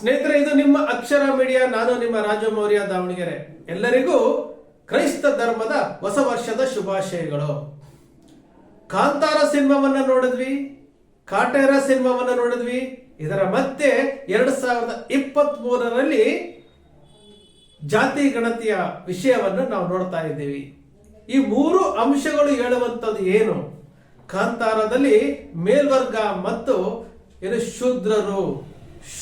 ಸ್ನೇಹಿತರೆ, ಇದು ನಿಮ್ಮ ಅಕ್ಷರ ಮೀಡಿಯಾ, ನಾನು ನಿಮ್ಮ ರಾಜಮೌರ್ಯ ದಾವಣಗೆರೆ. ಎಲ್ಲರಿಗೂ ಕ್ರೈಸ್ತ ಧರ್ಮದ ಹೊಸ ವರ್ಷದ ಶುಭಾಶಯಗಳು. ಕಾಂತಾರ ಸಿನಿಮಾವನ್ನ ನೋಡಿದ್ವಿ, ಕಾಟೇರ ಸಿನಿಮಾವನ್ನ ನೋಡಿದ್ವಿ. ಇದರ ಮತ್ತೆ ಎರಡ್ ಸಾವಿರದ ಇಪ್ಪತ್ತ್ ಮೂರರಲ್ಲಿ ಜಾತಿ ಗಣತಿಯ ವಿಷಯವನ್ನು ನಾವು ನೋಡ್ತಾ ಇದ್ದೀವಿ. ಈ ಮೂರು ಅಂಶಗಳು ಹೇಳುವಂಥದ್ದು ಏನು? ಕಾಂತಾರದಲ್ಲಿ ಮೇಲ್ವರ್ಗ ಮತ್ತು ಏನು ಶೂದ್ರರು?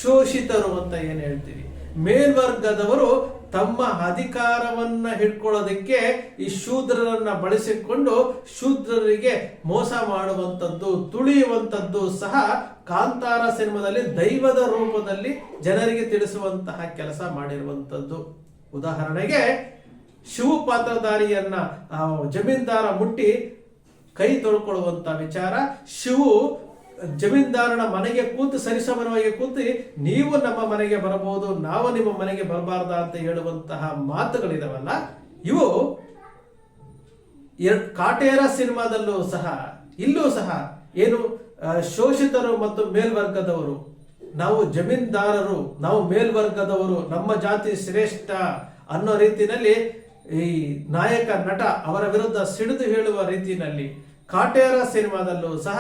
ಶೋಷಿತರು ಅಂತ ಏನು ಹೇಳ್ತೀವಿ? ಮೇಲ್ವರ್ಗದವರು ತಮ್ಮ ಅಧಿಕಾರವನ್ನ ಹಿಡ್ಕೊಳ್ಳೋದಕ್ಕೆ ಈ ಶೂದ್ರರನ್ನ ಬಳಸಿಕೊಂಡು ಶೂದ್ರರಿಗೆ ಮೋಸ ಮಾಡುವಂಥದ್ದು, ತುಳಿಯುವಂಥದ್ದು ಸಹ ಕಾಂತಾರ ಸಿನಿಮಾದಲ್ಲಿ ದೈವದ ರೂಪದಲ್ಲಿ ಜನರಿಗೆ ತಿಳಿಸುವಂತಹ ಕೆಲಸ ಮಾಡಿರುವಂಥದ್ದು. ಉದಾಹರಣೆಗೆ ಶಿವ ಪಾತ್ರಧಾರಿಯನ್ನ ಜಮೀನ್ದಾರ ಮುಟ್ಟಿ ಕೈ ತೊಳ್ಕೊಳ್ಳುವಂತ ವಿಚಾರ, ಶಿವು ಜಮೀನ್ದಾರನ ಮನೆಗೆ ಕೂತು ಸರಿಸಮಾನವಾಗಿ ಕೂತು ನೀವು ನಮ್ಮ ಮನೆಗೆ ಬರಬಹುದು, ನಾವು ನಿಮ್ಮ ಮನೆಗೆ ಬರಬಾರ್ದ ಅಂತ ಹೇಳುವಂತಹ ಮಾತುಗಳಿದವಲ್ಲ, ಇವು ಕಾಟೇರ ಸಿನಿಮಾದಲ್ಲೂ ಸಹ, ಇಲ್ಲೂ ಸಹ ಏನು ಶೋಷಿತರು ಮತ್ತು ಮೇಲ್ವರ್ಗದವರು, ನಾವು ಜಮೀನ್ದಾರರು, ನಾವು ಮೇಲ್ವರ್ಗದವರು, ನಮ್ಮ ಜಾತಿ ಶ್ರೇಷ್ಠ ಅನ್ನೋ ರೀತಿಯಲ್ಲಿ ಈ ನಾಯಕ ನಟ ಅವರ ವಿರುದ್ಧ ಸಿಡಿದು ಹೇಳುವ ರೀತಿಯಲ್ಲಿ ಕಾಟೇರ ಸಿನಿಮಾದಲ್ಲೂ ಸಹ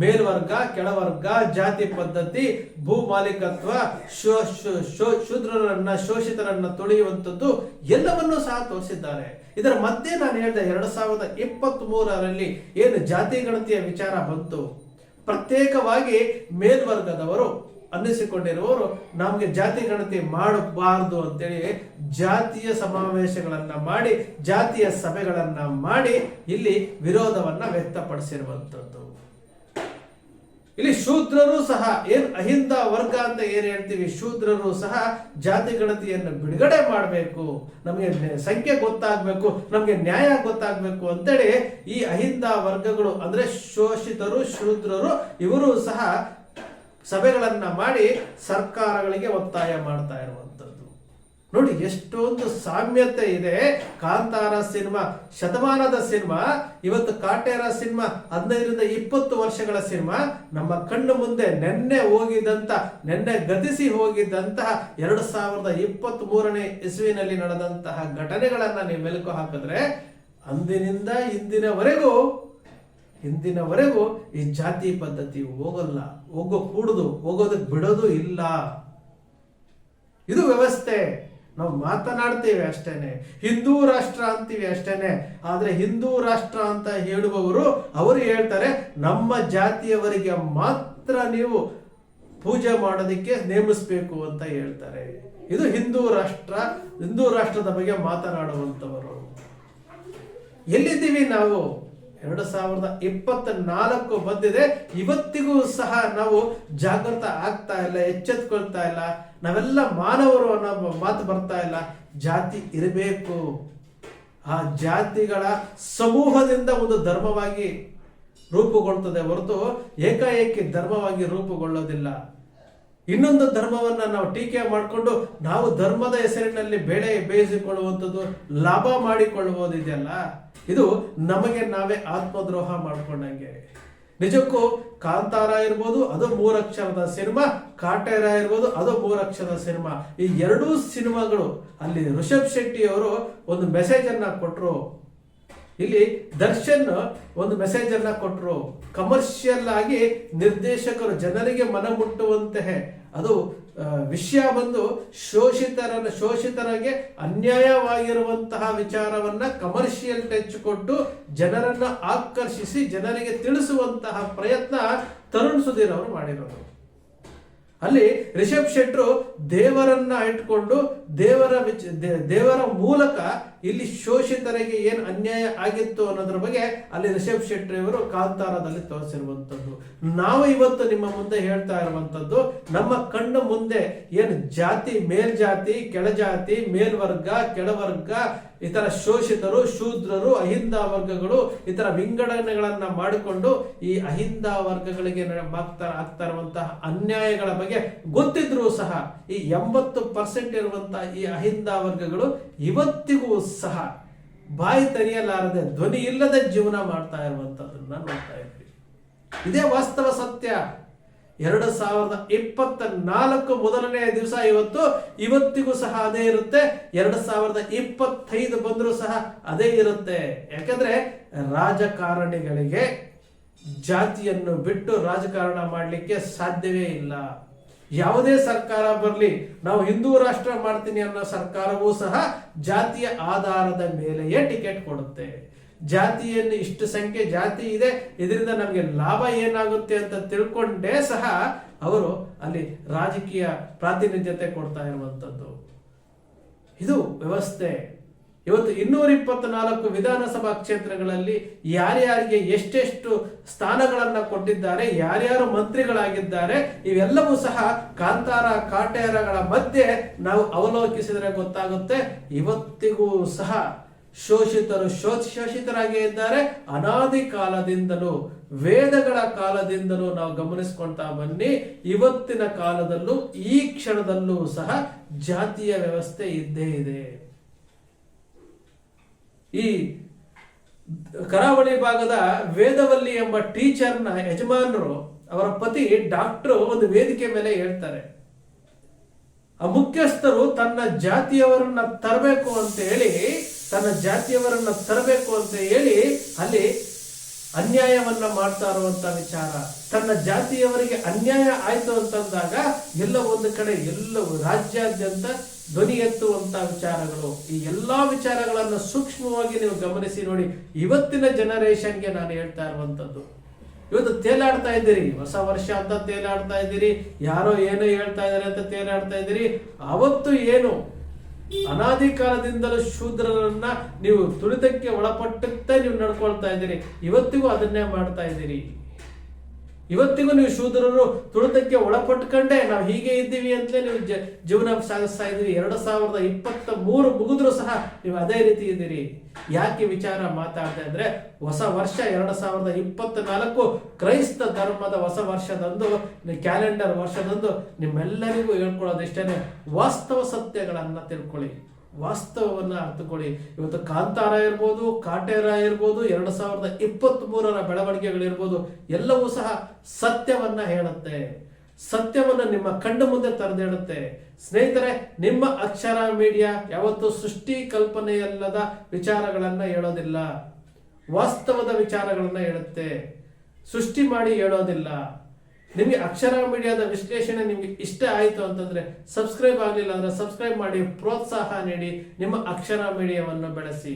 ಮೇಲ್ವರ್ಗ, ಕೆಳವರ್ಗ, ಜಾತಿ ಪದ್ಧತಿ, ಭೂ ಮಾಲೀಕತ್ವ ಶೂದ್ರರನ್ನ ಶೋಷಿತರನ್ನ ತುಳಿಯುವಂಥದ್ದು ಎಲ್ಲವನ್ನೂ ಸಹ ತೋರಿಸಿದ್ದಾರೆ. ಇದರ ಮಧ್ಯೆ ನಾನು ಹೇಳಿದೆ ಎರಡ್ ಸಾವಿರದ ಇಪ್ಪತ್ತ್ ಮೂರರಲ್ಲಿ ಏನು ಜಾತಿ ಗಣತಿಯ ವಿಚಾರ ಬಂತು. ಪ್ರತ್ಯೇಕವಾಗಿ ಮೇಲ್ವರ್ಗದವರು ಅನ್ನಿಸಿಕೊಂಡಿರುವವರು ನಮಗೆ ಜಾತಿ ಗಣತಿ ಮಾಡಬಾರದು ಅಂತೇಳಿ ಜಾತಿಯ ಸಮಾವೇಶಗಳನ್ನ ಮಾಡಿ, ಜಾತಿಯ ಸಭೆಗಳನ್ನ ಮಾಡಿ ಇಲ್ಲಿ ವಿರೋಧವನ್ನು ವ್ಯಕ್ತಪಡಿಸಿರುವಂತದ್ದು ಇಲ್ಲಿ ಶೂದ್ರರು ಸಹ, ಏನ್ ಅಹಿಂದ ವರ್ಗ ಅಂತ ಏನ್ ಹೇಳ್ತೀವಿ, ಶೂದ್ರರು ಸಹ ಜಾತಿ ಗಣತಿಯನ್ನು ಬಿಡುಗಡೆ ಮಾಡಬೇಕು, ನಮಗೆ ಸಂಖ್ಯೆ ಗೊತ್ತಾಗಬೇಕು, ನಮಗೆ ನ್ಯಾಯ ಗೊತ್ತಾಗ್ಬೇಕು ಅಂತೇಳಿ ಈ ಅಹಿಂದ ವರ್ಗಗಳು ಅಂದ್ರೆ ಶೋಷಿತರು, ಶೂದ್ರರು, ಇವರು ಸಹ ಸಭೆಗಳನ್ನ ಮಾಡಿ ಸರ್ಕಾರಗಳಿಗೆ ಒತ್ತಾಯ ಮಾಡ್ತಾ ಇರುವಂಥದ್ದು ನೋಡಿ, ಎಷ್ಟೊಂದು ಸಾಮ್ಯತೆ ಇದೆ. ಕಾಂತಾರ ಸಿನಿಮಾ, ಶತಮಾನದ ಸಿನಿಮಾ, ಇವತ್ತು ಕಾಟೇರ ಸಿನಿಮಾ, ಹದಿನೈದರಿಂದ ಇಪ್ಪತ್ತು ವರ್ಷಗಳ ಸಿನಿಮಾ, ನಮ್ಮ ಕಣ್ಣು ಮುಂದೆ ನೆನ್ನೆ ಹೋಗಿದ್ದಂಥ ನೆನ್ನೆ ಗತಿಸಿ ಹೋಗಿದ್ದಂತಹ ಎರಡು ಸಾವಿರದ ಇಪ್ಪತ್ತ್ ಮೂರನೇ ಇಸ್ವಿನಲ್ಲಿ ನಡೆದಂತಹ ಘಟನೆಗಳನ್ನು ನೀವು ಮೆಲುಕು ಹಾಕಿದ್ರೆ, ಅಂದಿನಿಂದ ಇಂದಿನವರೆಗೂ ಇಂದಿನವರೆಗೂ ಈ ಜಾತಿ ಪದ್ಧತಿ ಹೋಗಲ್ಲ, ಹೋಗೋ ಕೂಡುದು ಹೋಗೋದಕ್ಕೆ ಬಿಡೋದು ಇಲ್ಲ. ಇದು ವ್ಯವಸ್ಥೆ. ನಾವು ಮಾತನಾಡ್ತೀವಿ ಅಷ್ಟೇನೆ. ಹಿಂದೂ ರಾಷ್ಟ್ರ ಅಂತೀವಿ ಅಷ್ಟೇನೆ. ಆದರೆ ಹಿಂದೂ ರಾಷ್ಟ್ರ ಅಂತ ಹೇಳುವವರು, ಅವರು ಹೇಳ್ತಾರೆ, ನಮ್ಮ ಜಾತಿಯವರಿಗೆ ಮಾತ್ರ ನೀವು ಪೂಜೆ ಮಾಡೋದಕ್ಕೆ ನೇಮಿಸ್ಬೇಕು ಅಂತ ಹೇಳ್ತಾರೆ. ಇದು ಹಿಂದೂ ರಾಷ್ಟ್ರ, ಹಿಂದೂ ರಾಷ್ಟ್ರದ ಬಗ್ಗೆ ಮಾತನಾಡುವಂತವರು ಎಲ್ಲಿದ್ದೀವಿ ನಾವು? ಎರಡು ಸಾವಿರದ ಇಪ್ಪತ್ತ ನಾಲ್ಕು ಬಂದಿದೆ. ಇವತ್ತಿಗೂ ಸಹ ನಾವು ಜಾಗೃತ ಆಗ್ತಾ ಇಲ್ಲ, ಎಚ್ಚೆತ್ಕೊಳ್ತಾ ಇಲ್ಲ. ನಾವೆಲ್ಲ ಮಾನವರು ಅನ್ನೋ ಮಾತು ಬರ್ತಾ ಇಲ್ಲ. ಜಾತಿ ಇರಬೇಕು. ಆ ಜಾತಿಗಳ ಸಮೂಹದಿಂದ ಒಂದು ಧರ್ಮವಾಗಿ ರೂಪುಗೊಳ್ತದೆ ಹೊರತು ಏಕಾಏಕಿ ಧರ್ಮವಾಗಿ ರೂಪುಗೊಳ್ಳೋದಿಲ್ಲ. ಇನ್ನೊಂದು ಧರ್ಮವನ್ನ ನಾವು ಟೀಕೆ ಮಾಡಿಕೊಂಡು ನಾವು ಧರ್ಮದ ಹೆಸರಿನಲ್ಲಿ ಬೆಳೆ ಬೇಯಿಸಿಕೊಳ್ಳುವಂಥದ್ದು ಲಾಭ ಮಾಡಿಕೊಳ್ಳುವುದಿದೆಯಲ್ಲ ಇದು ನಮಗೆ ನಾವೇ ಆತ್ಮದ್ರೋಹ ಮಾಡ್ಕೊಂಡಂಗೆ. ನಿಜಕ್ಕೂ ಕಾಂತಾರ ಇರ್ಬೋದು, ಅದು ಮೂರಕ್ಷರದ ಸಿನಿಮಾ. ಕಾಟೇರ ಇರ್ಬೋದು, ಅದು ಮೂರಕ್ಷರದ ಸಿನಿಮಾ. ಈ ಎರಡೂ ಸಿನಿಮಾಗಳು, ಅಲ್ಲಿ ಋಷಭ್ ಶೆಟ್ಟಿ ಅವರು ಒಂದು ಮೆಸೇಜ್ ಅನ್ನ ಕೊಟ್ಟರು ಇಲ್ಲಿ ದರ್ಶನ್ ಒಂದು ಮೆಸೇಜ್ ಅನ್ನ ಕೊಟ್ಟರು ಕಮರ್ಷಿಯಲ್ ಆಗಿ ನಿರ್ದೇಶಕರು ಜನರಿಗೆ ಮನ ಮುಟ್ಟುವಂತೆ ಅದು ವಿಷಯ ಬಂದು ಶೋಷಿತರನ್ನು ಶೋಷಿತರಿಗೆ ಅನ್ಯಾಯವಾಗಿರುವಂತಹ ವಿಚಾರವನ್ನ ಕಮರ್ಷಿಯಲ್ ಟಚ್ ಕೊಟ್ಟು ಜನರನ್ನ ಆಕರ್ಷಿಸಿ, ಜನರಿಗೆ ತಿಳಿಸುವಂತಹ ಪ್ರಯತ್ನ ತರುಣ್ ಸುಧೀರ್ ಅವರು ಮಾಡಿರೋದು. ಅಲ್ಲಿ ರಿಷಬ್ ಶೆಟ್ರು ದೇವರನ್ನ ಇಟ್ಕೊಂಡು ದೇವರ ವಿಚ- ದೇವರ ಮೂಲಕ ಇಲ್ಲಿ ಶೋಷಿತರಿಗೆ ಏನ್ ಅನ್ಯಾಯ ಆಗಿತ್ತು ಅನ್ನೋದ್ರ ಬಗ್ಗೆ ಅಲ್ಲಿ ರಿಷಬ್ ಶೆಟ್ಟಿಯವರು ಕಾಂತಾರದಲ್ಲಿ ತೋರಿಸಿರುವಂತದ್ದು. ನಾವು ಇವತ್ತು ನಿಮ್ಮ ಮುಂದೆ ಹೇಳ್ತಾ ಇರುವಂತದ್ದು, ನಮ್ಮ ಕಣ್ಣು ಮುಂದೆ ಏನು ಜಾತಿ, ಮೇಲ್ಜಾತಿ, ಕೆಳಜಾತಿ, ಮೇಲ್ವರ್ಗ, ಕೆಳವರ್ಗ, ಇತರ ಶೋಷಿತರು, ಶೂದ್ರರು, ಅಹಿಂದ ವರ್ಗಗಳು ಇತರ ವಿಂಗಡಣೆಗಳನ್ನ ಮಾಡಿಕೊಂಡು ಈ ಅಹಿಂದ ವರ್ಗಗಳಿಗೆ ಆಗ್ತಾ ಆಗ್ತಾ ಇರುವಂತಹ ಅನ್ಯಾಯಗಳ ಬಗ್ಗೆ ಗೊತ್ತಿದ್ರೂ ಸಹ ಈ ಎಂಬತ್ತು ಪರ್ಸೆಂಟ್ ಇರುವಂತಹ ಈ ಅಹಿಂದ ವರ್ಗಗಳು ಇವತ್ತಿಗೂ ಸಹ ಬಾಯಿ ತೆರೆಯಲಾರದೆ ಧ್ವನಿ ಇಲ್ಲದೆ ಜೀವನ ಮಾಡ್ತಾ ಇರುವಂತದನ್ನ ನೋಡ್ತಾ ಇದ್ವಿ ಇದೇ ವಾಸ್ತವ ಸತ್ಯ. ಎರಡು ಸಾವಿರದ ಇಪ್ಪತ್ತ ನಾಲ್ಕು ಮೊದಲನೇ ದಿವಸ ಇವತ್ತು, ಇವತ್ತಿಗೂ ಸಹ ಅದೇ ಇರುತ್ತೆ. ಎರಡು ಸಾವಿರದ ಇಪ್ಪತ್ತೈದು ಬಂದರೂ ಸಹ ಅದೇ ಇರುತ್ತೆ. ಯಾಕಂದ್ರೆ ರಾಜಕಾರಣಿಗಳಿಗೆ ಜಾತಿಯನ್ನು ಬಿಟ್ಟು ರಾಜಕಾರಣ ಮಾಡಲಿಕ್ಕೆ ಸಾಧ್ಯವೇ ಇಲ್ಲ. ಯಾವುದೇ ಸರ್ಕಾರ ಬರಲಿ, ನಾವು ಹಿಂದೂ ರಾಷ್ಟ್ರ ಮಾಡ್ತೀನಿ ಅನ್ನೋ ಸರ್ಕಾರವೂ ಸಹ ಜಾತಿಯ ಆಧಾರದ ಮೇಲೆಯೇ ಟಿಕೆಟ್ ಕೊಡುತ್ತೆ. ಜಾತಿಯನ್ನು ಇಷ್ಟು ಸಂಖ್ಯೆ ಜಾತಿ ಇದೆ, ಇದರಿಂದ ನಮಗೆ ಲಾಭ ಏನಾಗುತ್ತೆ ಅಂತ ತಿಳ್ಕೊಂಡೇ ಸಹ ಅವರು ಅಲ್ಲಿ ರಾಜಕೀಯ ಪ್ರಾತಿನಿಧ್ಯತೆ ಕೊಡ್ತಾ ಇರುವಂತದ್ದು ಇದು ವ್ಯವಸ್ಥೆ. ಇವತ್ತು ಇನ್ನೂರ ಇಪ್ಪತ್ನಾಲ್ಕು ವಿಧಾನಸಭಾ ಕ್ಷೇತ್ರಗಳಲ್ಲಿ ಯಾರ್ಯಾರಿಗೆ ಎಷ್ಟೆಷ್ಟು ಸ್ಥಾನಗಳನ್ನು ಕೊಟ್ಟಿದ್ದಾರೆ, ಯಾರ್ಯಾರು ಮಂತ್ರಿಗಳಾಗಿದ್ದಾರೆ, ಇವೆಲ್ಲವೂ ಸಹ ಕಾಂತಾರ ಕಾಟೇರಗಳ ಮಧ್ಯೆ ನಾವು ಅವಲೋಕಿಸಿದರೆ ಗೊತ್ತಾಗುತ್ತೆ. ಇವತ್ತಿಗೂ ಸಹ ಶೋಷಿತರು ಶೋಷ ಶೋಷಿತರಾಗೇ ಇದ್ದಾರೆ. ಅನಾದಿ ಕಾಲದಿಂದಲೂ, ವೇದಗಳ ಕಾಲದಿಂದಲೂ ನಾವು ಗಮನಿಸ್ಕೊಳ್ತಾ ಬನ್ನಿ. ಇವತ್ತಿನ ಕಾಲದಲ್ಲೂ, ಈ ಕ್ಷಣದಲ್ಲೂ ಸಹ ಜಾತಿಯ ವ್ಯವಸ್ಥೆ ಇದ್ದೇ ಇದೆ. ಈ ಕರಾವಳಿ ಭಾಗದ ವೇದವಲ್ಲಿ ಎಂಬ ಟೀಚರ್ನ ಯಜಮಾನರು, ಅವರ ಪತಿ ಡಾಕ್ಟರ್ ಒಂದು ವೇದಿಕೆ ಮೇಲೆ ಹೇಳ್ತಾರೆ, ಆ ಮುಖ್ಯಸ್ಥರು ತನ್ನ ಜಾತಿಯವರನ್ನ ತರಬೇಕು ಅಂತ ಹೇಳಿ, ತನ್ನ ಜಾತಿಯವರನ್ನ ತರಬೇಕು ಅಂತ ಹೇಳಿ ಅಲ್ಲಿ ಅನ್ಯಾಯವನ್ನ ಮಾಡ್ತಾ ಇರುವಂತ ವಿಚಾರ. ತನ್ನ ಜಾತಿಯವರಿಗೆ ಅನ್ಯಾಯ ಆಯ್ತು ಅಂತಂದಾಗ ಎಲ್ಲ ಒಂದು ಕಡೆ ಎಲ್ಲ ರಾಜ್ಯಾದ್ಯಂತ ಧ್ವನಿ ಎತ್ತುವಂತ ವಿಚಾರಗಳು. ಈ ಎಲ್ಲಾ ವಿಚಾರಗಳನ್ನು ಸೂಕ್ಷ್ಮವಾಗಿ ನೀವು ಗಮನಿಸಿ ನೋಡಿ, ಇವತ್ತಿನ ಜನರೇಷನ್ಗೆ ನಾನು ಹೇಳ್ತಾ ಇರುವಂತದ್ದು. ಇವತ್ತು ತೇಲಾಡ್ತಾ ಇದ್ದೀರಿ, ಹೊಸ ವರ್ಷ ಅಂತ ತೇಲಾಡ್ತಾ ಇದ್ದೀರಿ, ಯಾರೋ ಏನೋ ಹೇಳ್ತಾ ಇದ್ದಾರೆ ಅಂತ ತೇಲಾಡ್ತಾ ಇದ್ದೀರಿ, ಅವತ್ತು ಏನು ಅನಾದಿ ಕಾಲದಿಂದಲೂ ಶೂದ್ರರನ್ನ ನೀವು ತುಳಿತಕ್ಕೆ ಒಳಪಟ್ಟಂತೆ ನೀವು ನಡ್ಕೊಳ್ತಾ ಇದ್ದೀರಿ. ಇವತ್ತಿಗೂ ಅದನ್ನೇ ಮಾಡ್ತಾ ಇದ್ದೀರಿ. ಇವತ್ತಿಗೂ ನೀವು ಶೂದ್ರರು ತುಳಿತಕ್ಕೆ ಒಳಪಟ್ಕೊಂಡೇ ನಾವು ಹೀಗೆ ಇದ್ದೀವಿ ಅಂತಲೇ ನೀವು ಜೀವನ ಸಾಗಿಸ್ತಾ ಇದ್ದೀವಿ ಎರಡು ಸಾವಿರದ ಇಪ್ಪತ್ತ ಮೂರು ಮುಗಿದ್ರು ಸಹ ನೀವು ಅದೇ ರೀತಿ ಇದ್ದೀರಿ. ಯಾಕೆ ವಿಚಾರ ಮಾತಾಡ್ತಾ ಇದ್ರೆ ಹೊಸ ವರ್ಷ ಎರಡು ಸಾವಿರದ ಇಪ್ಪತ್ತ ನಾಲ್ಕು ಕ್ರೈಸ್ತ ಧರ್ಮದ ಹೊಸ ವರ್ಷದಂದು ಕ್ಯಾಲೆಂಡರ್ ವರ್ಷದಂದು ನಿಮ್ಮೆಲ್ಲರಿಗೂ ಹೇಳ್ಕೊಳ್ಳೋದು ಇಷ್ಟೇ ವಾಸ್ತವ ಸತ್ಯಗಳನ್ನ ತಿಳ್ಕೊಳ್ಳಿ. ವಾಸ್ತವವನ್ನ ಅರ್ಥಕೊಳ್ಳಿ ಇವತ್ತು ಕಾಂತಾರ ಇರ್ಬೋದು, ಕಾಟೇರ ಇರ್ಬೋದು, ಎರಡು ಸಾವಿರದ ಇಪ್ಪತ್ತ್ ಮೂರರ ಬೆಳವಣಿಗೆಗಳಿರ್ಬೋದು, ಎಲ್ಲವೂ ಸಹ ಸತ್ಯವನ್ನ ಹೇಳುತ್ತೆ. ಸತ್ಯವನ್ನ ನಿಮ್ಮ ಕಣ್ಣು ಮುಂದೆ ತೆರೆದಿಡುತ್ತೆ ಸ್ನೇಹಿತರೆ, ನಿಮ್ಮ ಅಕ್ಷರ ಮೀಡಿಯಾ ಯಾವತ್ತು ಸೃಷ್ಟಿ ಕಲ್ಪನೆಯಲ್ಲದ ವಿಚಾರಗಳನ್ನು ಹೇಳೋದಿಲ್ಲ. ವಾಸ್ತವದ ವಿಚಾರಗಳನ್ನು ಹೇಳುತ್ತೆ. ಸೃಷ್ಟಿ ಮಾಡಿ ಹೇಳೋದಿಲ್ಲ. ನಿಮಗೆ ಅಕ್ಷರ ಮೀಡಿಯಾದ ವಿಶ್ಲೇಷಣೆ ನಿಮಗೆ ಇಷ್ಟ ಆಯಿತು ಅಂತಂದರೆ ಸಬ್ಸ್ಕ್ರೈಬ್ ಆಗಲಿಲ್ಲ ಅಂದರೆ ಸಬ್ಸ್ಕ್ರೈಬ್ ಮಾಡಿ ಪ್ರೋತ್ಸಾಹ ನೀಡಿ ನಿಮ್ಮ ಅಕ್ಷರ ಮೀಡಿಯಾವನ್ನು ಬೆಳೆಸಿ.